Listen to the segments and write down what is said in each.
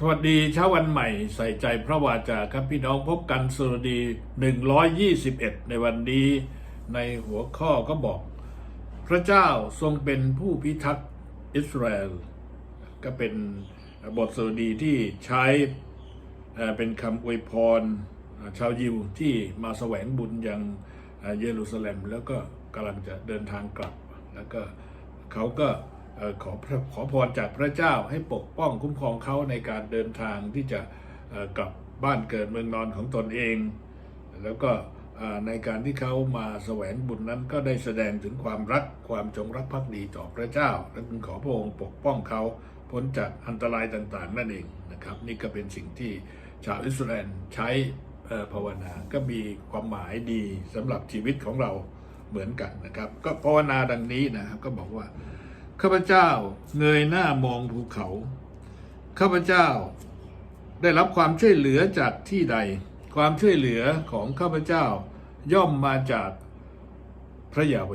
สวัสดีเช้าวันใหม่ใส่ใจพระวาจาครับพี่น้องพบกันสวัสดี 121 ในวันนี้ในหัวข้อก็บอก พระเจ้าทรงเป็นผู้พิทักษ์อิสราเอลก็เป็นบทสวดีที่ใช้เป็นคำอวยพรชาวยิวที่มาแสวงบุญยังเยรูซาเล็ม แล้วก็กำลังจะเดินทางกลับ แล้วก็เขาก็ ขอขอพรจากพระเจ้าให้ปกป้องคุ้มครองเขาในการเดินทางที่จะกลับบ้านเกิดเมืองนอนของตนเอง แล้วก็ในการที่เขามาแสวงบุญนั้นก็ได้แสดงถึงความรักความจงรักภักดีต่อพระเจ้า และจึงขอพระองค์ปกป้องเขาพ้นจากอันตรายต่างๆ นั่นเองนะครับ นี่ก็เป็นสิ่งที่ชาวอิสราเอลใช้ภาวนาก็มีความหมายดีสำหรับชีวิตของเราเหมือนกันนะครับ ก็ภาวนาดังนี้นะครับก็บอกว่า ข้าพเจ้าเงยหน้ามองภูเขา ข้าพเจ้าได้รับความช่วยเหลือจากที่ใด ความช่วยเหลือของข้าพเจ้าย่อมมาจากพระยาเว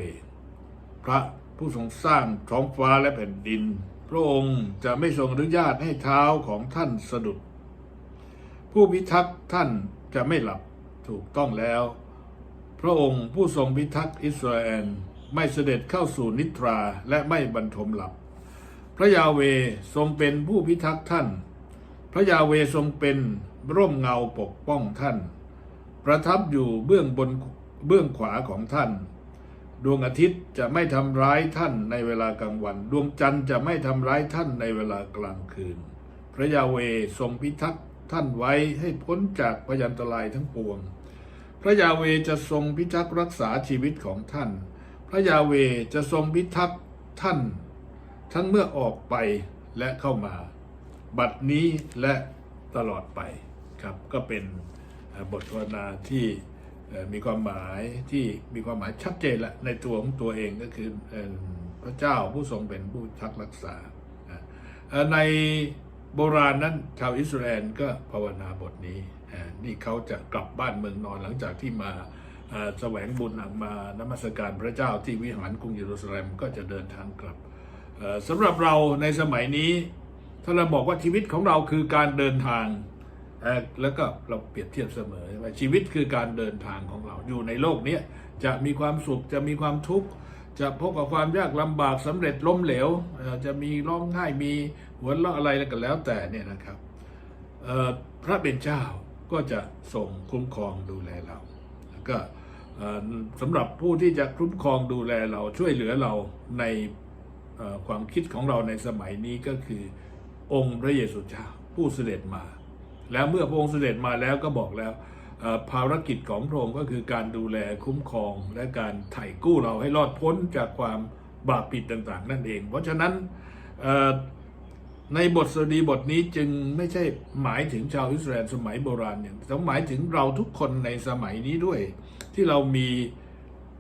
พระผู้ทรงสร้างท้องฟ้าและแผ่นดิน พระองค์จะไม่ทรงอนุญาตให้เท้าของท่านสะดุด ผู้พิทักษ์ท่านจะไม่หลับถูกต้องแล้ว พระองค์ผู้ทรงพิทักษ์อิสราเอล ไม่เสด็จเข้าสู่นิทราและไม่บรรทมหลับ พระยาเวทรงเป็นผู้พิทักษ์ท่าน พระยาเวทรงเป็นร่มเงาปกป้องท่าน ประทับอยู่เบื้องบนเบื้องขวาของท่าน ดวงอาทิตย์จะไม่ทำร้ายท่านในเวลากลางวัน ดวงจันทร์จะไม่ทำร้ายท่านในเวลากลางคืน พระยาเวทรงพิทักษ์ท่านไว้ให้พ้นจากพยันตรายทั้งปวง พระยาเวจะทรงพิทักษ์รักษาชีวิตของท่าน พระยาเวจะทรงพิทักษ์ท่าน ทั้งเมื่อออกไปและเข้ามา บัดนี้และตลอดไปครับก็เป็นบทภาวนาที่มีความหมายที่มีความหมายชัดเจนละในตัวของตัวเองก็คือเอ่อพระเจ้าผู้ทรงเป็นผู้ทักรักษา ในโบราณนั้นชาวอิสราเอลก็ภาวนาบทนี้ นี่เขาจะกลับบ้านเมืองนอนหลังจากที่มา แสวงบุญมานมัสการพระเจ้าที่วิหารกรุงเยรูซาเล็มก็จะเดินทางกลับสำหรับเราในสมัยนี้ ถ้าเราบอกว่าชีวิตของเราคือการเดินทางแล้วก็เราเปรียบเทียบเสมอว่าชีวิตคือการเดินทางของเราอยู่ในโลกนี้จะมีความสุขจะมีความทุกข์จะพบกับความยากลำบากสำเร็จล้มเหลวจะมีร้องไห้มีหัวเราะอะไรก็แล้วแต่เนี่ยนะครับพระเป็นเจ้าก็จะทรงคุ้มครองดูแลเราแล้วก็ สำหรับผู้ที่จะคุ้มครองดูแลเราช่วยเหลือเราในความคิดของเราในสมัยนี้ก็คือ องค์พระเยซูเจ้าผู้เสด็จมา แล้วเมื่อพระองค์เสด็จมาแล้วก็บอกแล้วภารกิจของพระองค์ก็คือการดูแลคุ้มครองและการไถ่กู้เราให้รอดพ้นจากความบาปผิดต่าง ๆ นั่นเอง เพราะฉะนั้น ในบทสดีบทนี้จึงไม่ใช่หมายถึงชาวอิสราเอลสมัยโบราณอย่างแต่หมายถึงเราทุกคนในสมัยนี้ด้วย ที่เรามี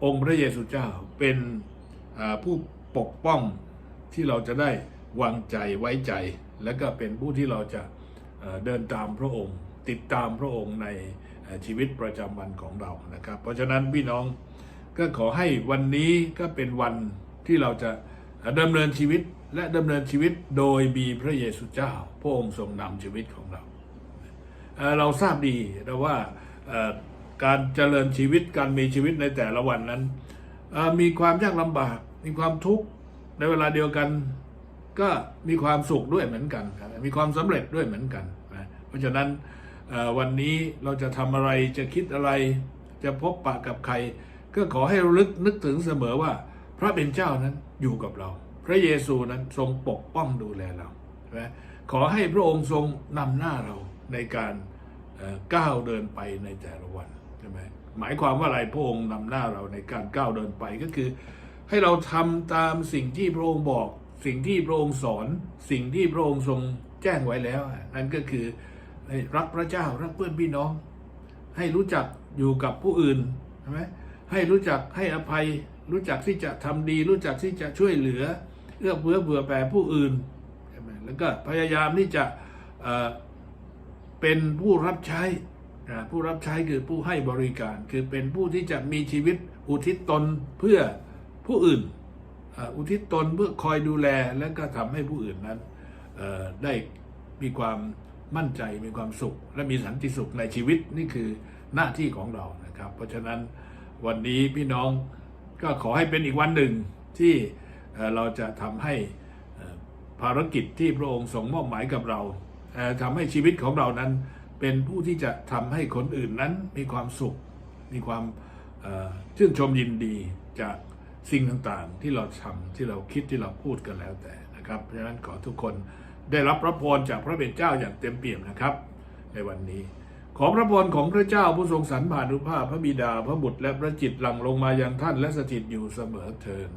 องค์พระเยซูเจ้าเป็นผู้ปกป้องที่เราจะได้วางใจไว้ใจ และก็เป็นผู้ที่เราจะเดินตามพระองค์ ติดตามพระองค์ในชีวิตประจำวันของเรานะครับ เพราะฉะนั้นพี่น้องก็ขอให้วันนี้ก็เป็นวันที่เราจะ ดำเนินชีวิตและดำเนินชีวิตโดยมีพระเยซูเจ้า พระองค์ทรงนำชีวิตของเรา เราทราบดีนะว่าการเจริญชีวิตการมีชีวิตในแต่ละวันนั้น มีความยากลำบาก มีความทุกข์ในเวลาเดียวกันก็มีความสุขด้วยเหมือนกันมีความสำเร็จด้วยเหมือนกันนะเพราะฉะนั้นวันนี้เราจะทำอะไรจะคิดอะไร จะพบปะกับใคร ก็ขอให้ระลึกนึกถึงเสมอว่า พระเป็นเจ้านั้นอยู่กับเรา พระเยซูนั้นทรงปกป้องดูแลเราใช่ไหมขอให้พระองค์ทรงนำหน้าเราในการก้าวเดินไปในแต่ละวันใช่ไหมหมายความว่าอะไรพระองค์นำหน้าเราในการก้าวเดินไปก็คือ ให้เราทำตามสิ่งที่พระองค์บอก สิ่งที่พระองค์สอน สิ่งที่พระองค์ทรงแจ้งไว้แล้ว นั่นก็คือรักพระเจ้ารักเพื่อนพี่น้อง ให้รู้จักอยู่กับผู้อื่นใช่ไหมให้รู้จักให้อภัย รู้จักที่จะทำดี รู้จักที่จะช่วยเหลือเอื้อเฟื้อเผื่อแผ่ผู้อื่นใช่ไหมแล้วก็พยายามที่จะเป็นผู้รับใช้ผู้รับใช้คือผู้ให้บริการ คือเป็นผู้ที่จะมีชีวิตอุทิศตนเพื่อผู้อื่น อุทิศตนเพื่อคอยดูแลและก็ทำให้ผู้อื่นนั้นได้มีความมั่นใจมีความสุข และมีสันติสุขในชีวิตนี่คือหน้าที่ของเรานะครับ เพราะฉะนั้นวันนี้พี่น้อง ก็ขอให้เป็นอีกวันหนึ่งที่เราจะทำให้ภารกิจที่พระองค์ทรงมอบหมายกับเราทำให้ชีวิตของเรานั้นเป็นผู้ที่จะทำให้คนอื่นนั้นมีความสุข มีความชื่นชมยินดีจากสิ่งต่างๆ ที่เราทำที่เราคิดที่เราพูดกันแล้วแต่นะครับ เพราะฉะนั้นขอทุกคนได้รับพระพรจากพระเป็นเจ้าอย่างเต็มเปี่ยมนะครับ ในวันนี้ ขอพระพรของพระเจ้าผู้ทรงสรรผานุภาพพระบิดาพระบุตรและพระจิตหลั่งลงมายังท่านและสถิตอยู่เสมอเทิน